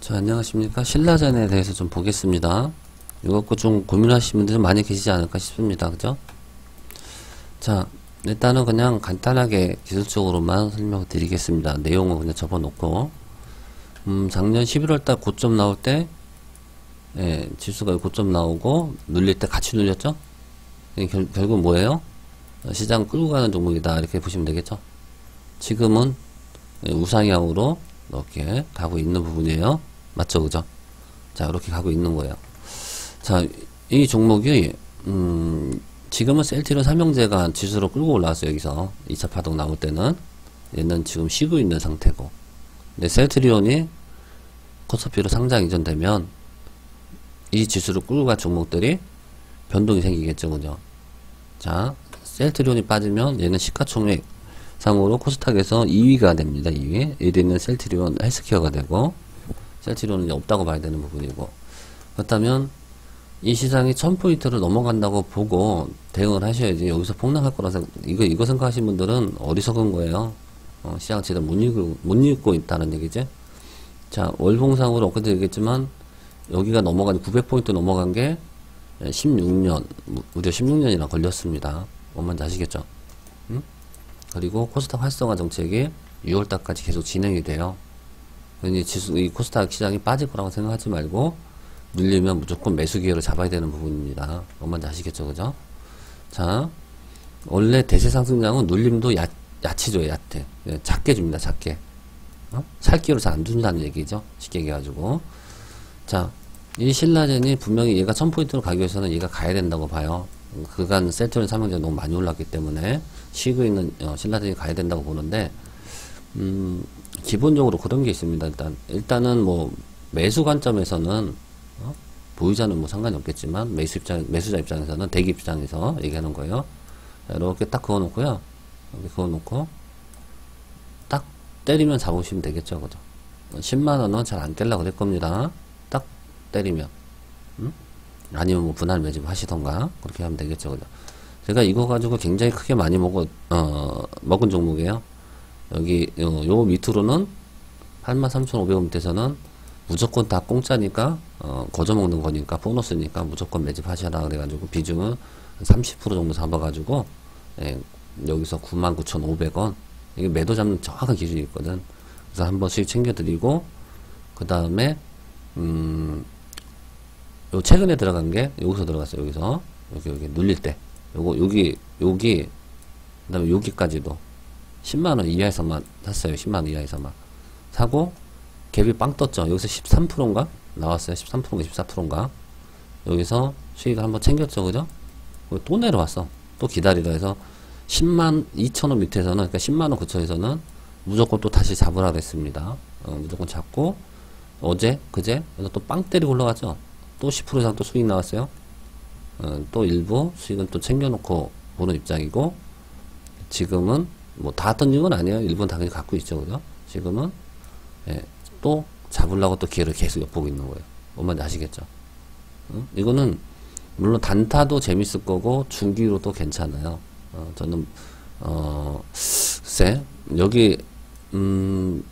자, 안녕하십니까. 신라전에 대해서 좀 보겠습니다. 이거 갖고 좀 고민하시는 분들이 많이 계시지 않을까 싶습니다. 그죠? 자, 일단은 그냥 간단하게 기술적으로만 설명 드리겠습니다. 내용은 그냥 접어놓고. 음, 작년 11월달 고점 나올 때, 예, 지수가 고점 나오고, 눌릴 때 같이 눌렸죠? 결, 결국 뭐예요? 어, 시장 끌고 가는 종목이다. 이렇게 보시면 되겠죠? 지금은 예, 우상향으로 이렇게 가고 있는 부분이에요. 맞죠? 그죠? 자, 이렇게 가고 있는 거예요. 자, 이 종목이, 음, 지금은 셀트리온 삼형제가 지수로 끌고 올라왔어요. 여기서. 2차 파동 나올 때는. 얘는 지금 쉬고 있는 상태고. 근데 셀트리온이 코스피로 상장 이전되면 이 지수를 끌고 갈 종목들이 변동이 생기겠죠. 그죠? 자, 셀트리온이 빠지면 얘는 시가총액 상으로 코스닥에서 2위가 됩니다. 2위. 1위는 셀트리온 헬스케어가 되고 이제 없다고 봐야 되는 부분이고 그렇다면 이 시장이 1000포인트를 넘어간다고 보고 대응을 하셔야지 여기서 폭락할 거라 생각 이거 이거 생각하신 분들은 어리석은 거예요. 어, 시장 제대로 못 읽고 못 읽고 있다는 얘기지. 자 월봉상으로 엊그제 얘기했지만 여기가 넘어간 900포인트 넘어간 게 16년 무려 16년이나 걸렸습니다. 뭔지 아시겠죠? 응? 그리고 코스닥 활성화 정책이 6월달까지 계속 진행이 돼요. 이 지수, 이 코스닥 시장이 빠질 거라고 생각하지 말고 눌리면 무조건 매수 기회를 잡아야 되는 부분입니다. 뭔지 아시겠죠, 그죠? 자, 원래 대세 상승량은 눌림도 얕, 얕이죠, 얕해. 예, 작게 줍니다, 작게. 어? 살 기회를 잘안 준다는 얘기죠. 쉽게 얘기해가지고. 자, 이 신라젠이 분명히 얘가 1000포인트로 가기 위해서는 얘가 가야 된다고 봐요. 그간 셀트리온 삼형제가 너무 많이 올랐기 때문에 쉬고 있는 어, 신라젠이 가야 된다고 보는데 음, 기본적으로 그런 게 있습니다. 일단 일단은 뭐 매수 관점에서는 어? 보유자는 뭐 상관이 없겠지만 매수 입장 매수자 입장에서는 대기 입장에서 얘기하는 거예요. 이렇게 딱 그어 놓고요. 이렇게 그어 놓고 딱 때리면 잡으시면 되겠죠, 그죠? 10만 원은 잘 안 깰라 그럴 겁니다. 딱 때리면. 음? 아니면 뭐 분할 매집 하시던가 그렇게 하면 되겠죠 그죠 제가 이거 가지고 굉장히 크게 많이 먹어 어 먹은 종목이에요 여기 요, 요 밑으로는 83,500원 밑에서는 무조건 다 공짜니까 어 거저 먹는 거니까 보너스니까 무조건 매집하셔라. 그래가지고 비중은 30% 정도 잡아가지고 예, 여기서 99,500원. 이게 매도 잡는 정확한 기준이 있거든. 그래서 한번 수익 챙겨드리고 그 다음에 음 요 최근에 들어간 게 여기서 들어갔어요. 여기서. 여기 여기 눌릴 때. 요거 여기 여기 그 다음에 여기까지도 10만 원 이하에서만 샀어요. 10만 원 이하에서만 사고 갭이 빵 떴죠. 여기서 13%인가 나왔어요. 13%인가 14%인가 여기서 수익을 한번 챙겼죠. 그죠? 또 내려왔어. 또 기다리라 해서 10만 2천 원 밑에서는 그러니까 10만 원 근처에서는 무조건 또 다시 잡으라 그랬습니다. 어, 무조건 잡고 어제 그제 또 빵 때리고 올라갔죠. 또 10% 이상 또 수익 나왔어요. 어, 또 일부 수익은 또 챙겨놓고 보는 입장이고 지금은 뭐 다 던진 건 아니에요. 일부는 당연히 갖고 있죠. 그죠? 지금은 예, 또 잡으려고 또 기회를 계속 엿보고 있는 거예요. 뭔 아시겠죠? 어? 이거는 물론 단타도 재밌을 거고 중기로도 괜찮아요. 어, 저는 어, 글쎄 여기 음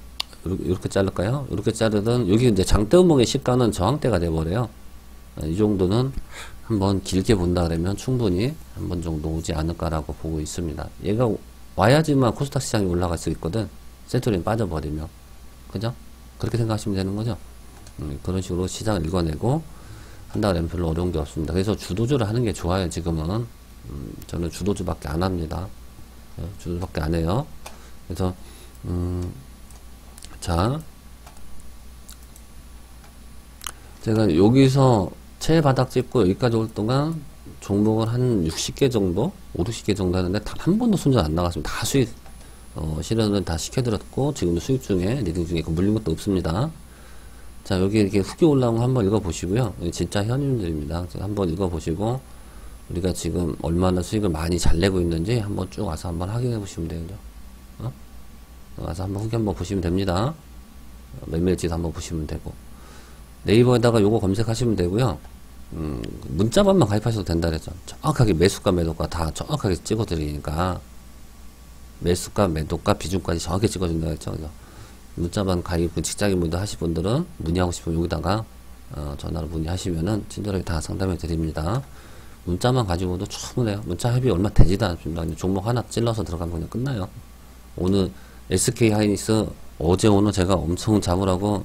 이렇게 자를까요? 이렇게 자르든 여기 이제 장대음봉의 시가는 저항대가 돼버려요. 이 정도는 한번 길게 본다 그러면 충분히 한 번 정도 오지 않을까라고 보고 있습니다. 얘가 와야지만 코스닥 시장이 올라갈 수 있거든. 세트린 빠져버리면. 그죠? 그렇게 생각하시면 되는 거죠? 음, 그런 식으로 시장을 읽어내고 한다 그러면 별로 어려운 게 없습니다. 그래서 주도주를 하는 게 좋아요, 지금은. 음, 저는 주도주밖에 안 합니다. 네, 주도주밖에 안 해요. 그래서, 음, 자. 제가 여기서 최바닥 찍고 여기까지 올 동안 종목을 한 60개 정도, 5, 60개 정도 하는데 단 한 번도 순전 안 나갔습니다. 다 수익, 어, 실현을 다 시켜드렸고, 지금도 수익 중에, 리딩 중에 그 물린 것도 없습니다. 자, 여기 이렇게 후기 올라온 거 한번 읽어보시고요. 진짜 현임들입니다. 한번 읽어보시고, 우리가 지금 얼마나 수익을 많이 잘 내고 있는지 한번 쭉 와서 한번 확인해 보시면 되죠. 어? 와서 한번 후기 한번 보시면 됩니다. 매매일지도 한번 보시면 되고. 네이버에다가 요거 검색하시면 되고요. 음, 문자반만 가입하셔도 된다 그랬죠. 정확하게 매수가 매도가 다 정확하게 찍어드리니까 매수가 매도가 비중까지 정확히 찍어준다 그랬죠. 문자만 가입 그 직장인 분들 하실 분들은 문의하고 싶으면 여기다가 어, 전화로 문의하시면은 친절하게 다 상담해 드립니다. 문자만 가지고도 충분해요. 문자 합이 얼마 되지도 않습니다. 종목 하나 찔러서 들어가면 그냥 끝나요. 오늘 SK 하이닉스 어제 오늘 제가 엄청 잡으라고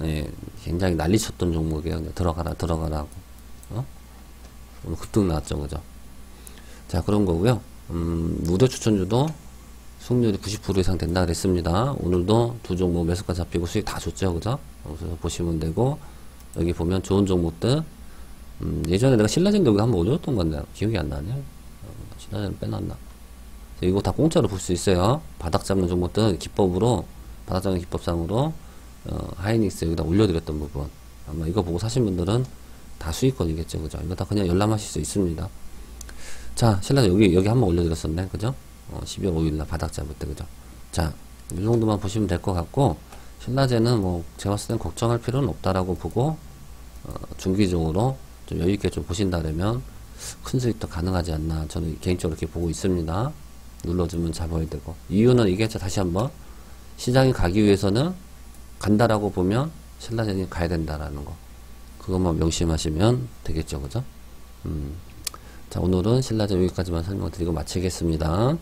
예, 굉장히 난리쳤던 종목이에요. 그냥 들어가라 들어가라고 어? 오늘 급등 나왔죠, 그죠? 자 그런 거고요. 음, 무료 추천주도 수익률이 90% 이상 된다 그랬습니다. 오늘도 두 종목 매수가 잡히고 수익 다 줬죠, 그죠? 그래서 보시면 되고 여기 보면 좋은 종목들 음, 예전에 내가 신라젠 여기 한번 올려줬던 건데 기억이 안 나네. 어, 신라젠 빼놨나? 이거 다 공짜로 볼 수 있어요. 바닥 잡는 종목들 기법으로 바닥 잡는 기법상으로 어, 하이닉스 여기다 올려드렸던 부분 아마 이거 보고 사신 분들은 다 수익권이겠죠, 그죠? 이거 다 그냥 열람하실 수 있습니다. 자, 신라젠 여기 여기 한번 올려드렸었네, 그죠? 어, 12월 5일날 바닥 잡을 때, 그죠? 자, 이 정도만 보시면 될 것 같고 신라젠은 뭐 제가 봤을 땐 걱정할 필요는 없다라고 보고 어, 중기적으로 좀 여유 있게 좀 보신다면 큰 수익도 가능하지 않나 저는 개인적으로 이렇게 보고 있습니다. 눌러주면 잡아야 되고 이유는 이게 저 다시 한번 시장이 가기 위해서는 간다라고 보면 신라젠이 가야 된다라는 거 그것만 명심하시면 되겠죠, 그죠? 음. 자 오늘은 신라젠 여기까지만 설명드리고 마치겠습니다.